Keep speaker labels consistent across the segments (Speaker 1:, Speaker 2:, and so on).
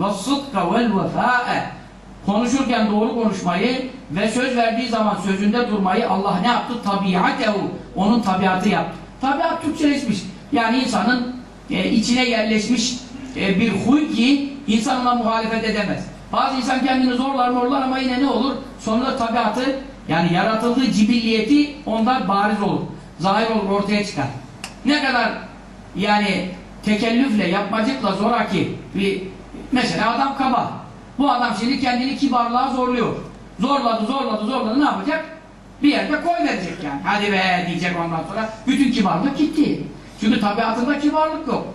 Speaker 1: ve sıdka vel vefâe konuşurken doğru konuşmayı ve söz verdiği zaman sözünde durmayı Allah ne yaptı? Tabiatehu. Onun tabiatı yaptı. Tabiat Türkçeleşmiş. Yani insanın e, içine yerleşmiş e, bir huy ki insan ona muhalefet edemez. Bazı insan kendini zorlar morlar ama yine ne olur? Sonunda tabiatı yani yaratıldığı cibilliyeti ondan bariz olur. Zahir olur, ortaya çıkar. Ne kadar yani tekellüfle, yapmacıkla zoraki bir mesela adam kaba. Bu adam şimdi kendini kibarlığa zorluyor. Zorladı, zorladı, zorladı ne yapacak? Bir yerde koy verecek yani. Hadi be diyecek ondan sonra. Bütün kibarlık gitti. Çünkü tabiatında kibarlık yok.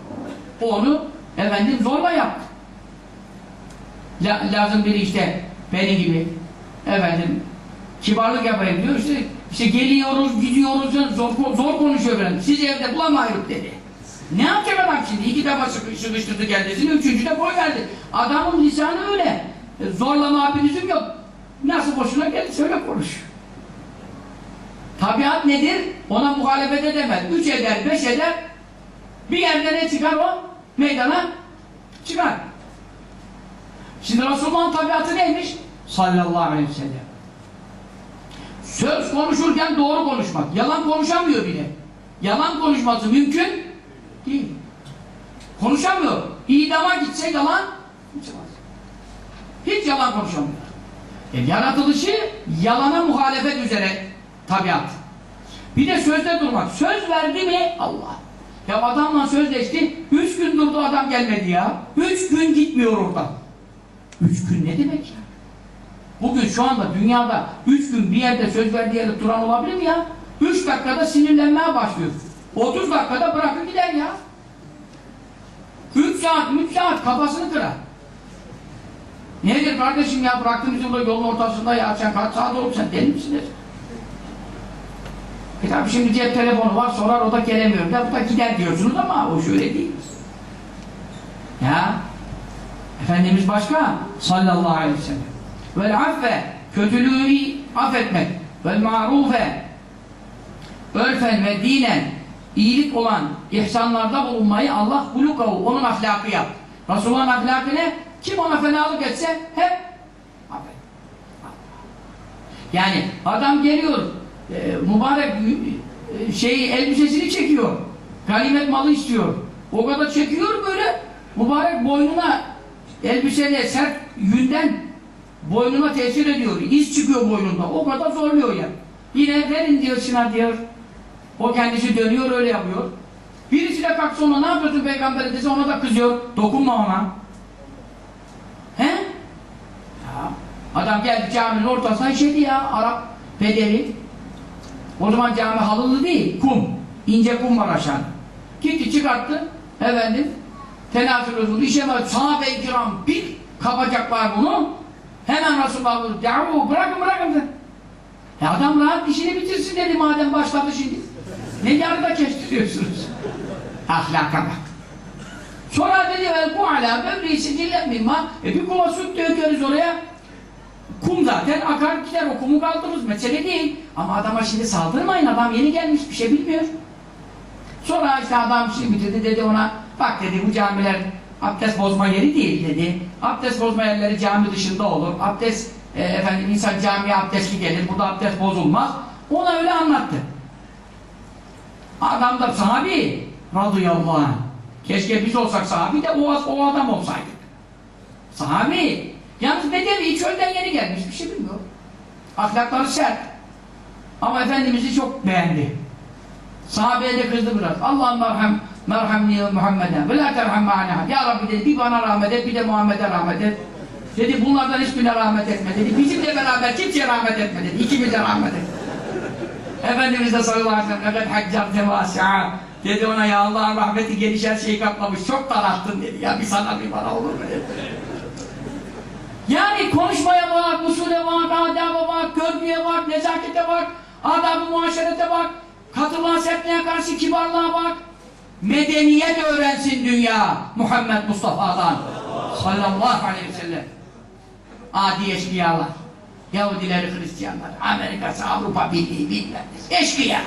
Speaker 1: Onu efendim zorla yaptı. La, lazım biri işte benim gibi efendim kibarlık yapayım diyor işte işte geliyoruz gidiyoruz zor, zor konuşuyor efendim. Siz evde bulamayız dedi. Ne yapacak adam şimdi? İki defa sıkı, sıkıştırdı kendisini, üçüncü de boy verdi. Adamın lisanı öyle. E, zorlama abinizim yok. Nasıl boşuna geldi söyle konuş. Tabiat nedir? Ona muhalefet edemez. Üç eder, beş eder. Bir yerde ne çıkar o? Meydana çıkar. Şimdi Resulullah'ın tabiatı neymiş? Sallallahu aleyhi ve sellem. Söz konuşurken doğru konuşmak. Yalan konuşamıyor bile. Yalan konuşması mümkün değil. Konuşamıyor. İdama gitse yalan. Hiç yalan konuşamıyor. E, yaratılışı yalana muhalefet üzere tabiat. Bir de sözde durmak. Söz verdi mi? Allah. Ya adamla sözleşti. Üç gün durdu adam gelmedi ya. Üç gün gitmiyor oradan. Üç gün ne demek ya? Bugün şu anda dünyada üç gün bir yerde söz verdiği yerde duran olabilir mi ya? Üç dakikada sinirlenmeye başlıyor. Otuz dakikada bırakır gider ya. Üç saat, üç saat kafasını kırar. Nedir kardeşim ya bıraktın bizi burada yolun ortasında ya sen kaç saat oldu sen deli misin? der. E tabi şimdi cep telefonu var sorar o da gelemiyor. Ya bu da gider diyorsunuz ama o şöyle değil. Ya Efendimiz başka sallallahu aleyhi ve sellem. Vel affe kötülüğü affetmek. Vel marufe örfen ve dinen iyilik olan ihsanlarda bulunmayı Allah hulukavu onun ahlakı yaptı. Resulullah'ın ahlakı ne? Kim ona fenalık etse hep affet. Yani adam geliyor e, mübarek e, şeyi elbisesini çekiyor. Ganimet malı istiyor. O kadar çekiyor böyle mübarek boynuna elbiseyle sert yünden boynuna tesir ediyor. İz çıkıyor boynunda. O kadar zorluyor ya. Yine verin diyor şuna diyor. O kendisi dönüyor öyle yapıyor. Birisi de kalksa ona ne yapıyorsun peygamber dese ona da kızıyor. Dokunma ona. He? Ya, adam geldi caminin ortasına işedi ya Arap bedeli. O zaman cami halılı değil, kum. İnce kum var aşağı. Gitti çıkarttı. Efendim tenasül Resulü işemez. Sahabe-i kiram bir kapacaklar bunu. Hemen Resulullah buyurdu. Yahu bırakın bırakın. E adam rahat işini bitirsin dedi madem başladı şimdi. Ne yarıda kestiriyorsunuz? Ahlaka bak. Sonra dedi vel bu ala böbreği dinlenmeyin ma. E bir kova süt dökeriz oraya. Kum zaten akar gider o kumu kaldırırız mesele değil. Ama adama şimdi saldırmayın adam yeni gelmiş bir şey bilmiyor. Sonra işte adam şimdi bitirdi dedi ona bak dedi bu camiler abdest bozma yeri değil dedi. Abdest bozma yerleri cami dışında olur. Abdest e, efendim insan camiye abdestli gelir. Burada abdest bozulmaz. Ona öyle anlattı. Adam da sahabi radıyallahu anh. Keşke biz olsak sahabi de o, o adam olsaydık. Sahabi. Yalnız Bedevi çölden yeni gelmiş bir şey bilmiyor. Ahlakları sert. Ama Efendimiz'i çok beğendi. Sahabeye de kızdı biraz. Allah'ım merham, merhamni Muhammed'e ve la terham ma'ana. Ya Rabbi dedi bir bana rahmet et bir de Muhammed'e rahmet et. Dedi bunlardan hiçbirine rahmet etme dedi. Bizimle beraber kimseye rahmet etme dedi. İkimize rahmet et. Efendimiz de sallallahu aleyhi ve sellem evet haccar tevasi'a dedi ona ya Allah'ın rahmeti geniş her şeyi kaplamış çok darattın dedi. Ya bir sana bir bana olur mu dedi. Yani konuşmaya bak, usule bak, adaba bak, görgüye bak, nezakete bak, adab-ı muaşerete bak, katılığa sertliğe karşı kibarlığa bak. Medeniyet öğrensin dünya Muhammed Mustafa'dan sallallahu aleyhi ve sellem. Adi eşkıyalar. Yahudileri, Hristiyanlar, Amerika'sı, Avrupa Birliği bilmem. Eşkıya.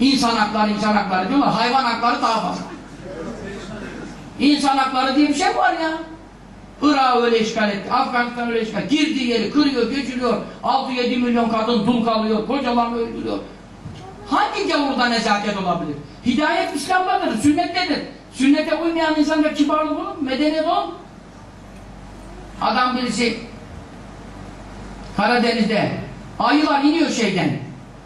Speaker 1: İnsan hakları, insan hakları diyorlar. Hayvan hakları daha fazla. İnsan hakları diye bir şey var ya. Irak'ı öyle işgal etti, Afganistan öyle işgal Girdiği yeri kırıyor, geçiriyor. 6-7 milyon kadın dul kalıyor, kocalarını öldürüyor. Hangi gavurda nezaket olabilir? Hidayet İslam'dadır, sünnettedir. Sünnete uymayan insanda kibarlık olur, medeniyet olur. Adam birisi Karadeniz'de ayılar iniyor şeyden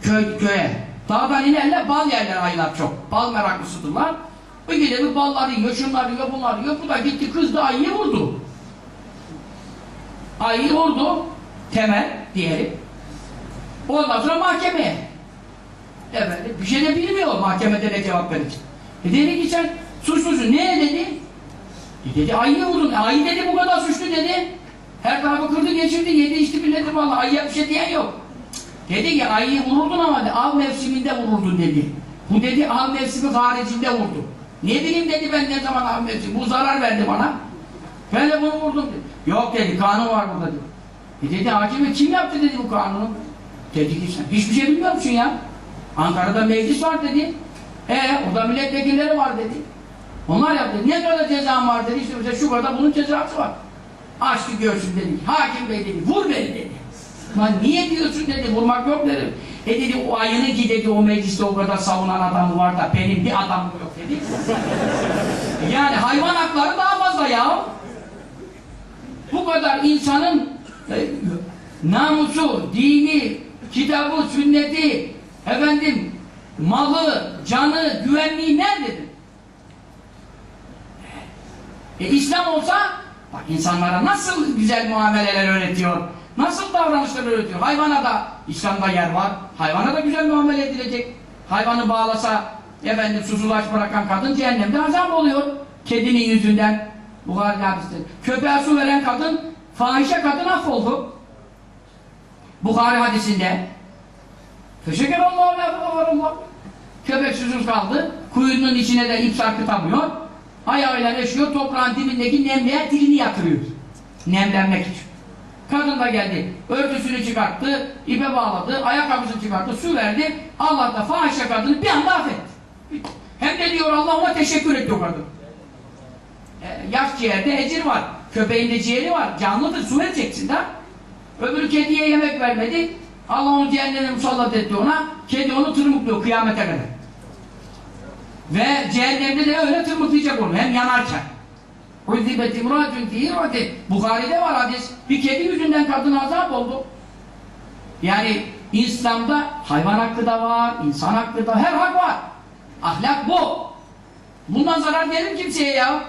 Speaker 1: köy, köye. Dağdan inerler bal yerler ayılar çok. Bal meraklısıdırlar. Bir gide bir balları yiyor, şunlar yiyor, bunlar yiyor. Bu da gitti kızdı ayıyı vurdu. Ayıyı vurdu. Temel diğeri. Ondan sonra mahkemeye. Efendim bir şey de bilmiyor mahkemede ne cevap verecek. E dedi ki sen suçlusun. Ne dedi? E dedi ayıyı vurdun. E, ayı dedi bu kadar suçlu dedi. Her tarafı kırdı geçirdi. Yedi içti billedi vallahi ayıya bir şey diyen yok. Dedi ki ayıyı vururdun ama de, av mevsiminde vururdun dedi. Bu dedi av mevsimi haricinde vurdu. Ne bileyim dedi ben ne zaman av mevsimi. Bu zarar verdi bana. Ben de bunu vurdum dedi. Yok dedi kanun var burada dedi. E dedi hakime kim yaptı dedi bu kanunu? Dedi ki sen hiçbir şey bilmiyor musun ya? Ankara'da meclis var dedi. E orada milletvekilleri var dedi. Onlar yaptı. Ne kadar cezam var dedi. İşte mesela şu kadar bunun cezası var. Açtı görsün dedi. Hakim bey dedi. Vur beni dedi. Lan niye diyorsun dedi. Vurmak yok dedim. E dedi o ayını ki dedi o mecliste o kadar savunan adam var da benim bir adamım yok dedi. yani hayvan hakları daha fazla ya. Kadar insanın e, namusu, dini, kitabı, sünneti, efendim malı, canı, güvenliği nerededir? E, İslam olsa bak insanlara nasıl güzel muameleler öğretiyor, nasıl davranışlar öğretiyor. Hayvana da İslam'da yer var, hayvana da güzel muamele edilecek. Hayvanı bağlasa, efendim susuz aç bırakan kadın cehennemde azap oluyor. Kedinin yüzünden. Buhari hadiste. Köpeğe su veren kadın, fahişe kadın affoldu. Buhari hadisinde. Teşekkür Allah Köpek susuz kaldı. Kuyunun içine de ip sarkıtamıyor. Ayağıyla eşiyor, toprağın dibindeki nemliğe dilini yatırıyor. Nemlenmek için. Kadın da geldi, örtüsünü çıkarttı, ipe bağladı, ayakkabısını çıkarttı, su verdi. Allah da fahişe kadını bir anda affetti. Hem de diyor Allah ona teşekkür etti o kadın. E, yaş ciğerde ecir var. Köpeğin de ciğeri var. Canlıdır, su vereceksin de. Öbürü kediye yemek vermedi. Allah onu cehenneme musallat etti ona. Kedi onu tırmıklıyor kıyamete kadar. Ve cehennemde de öyle tırmıklayacak onu. Hem yanarken. Uzzibet imratun tihirati. Bukhari'de var hadis. Bir kedi yüzünden kadın azap oldu. Yani İslam'da hayvan hakkı da var, insan hakkı da her hak var. Ahlak bu. Bundan zarar gelir kimseye ya.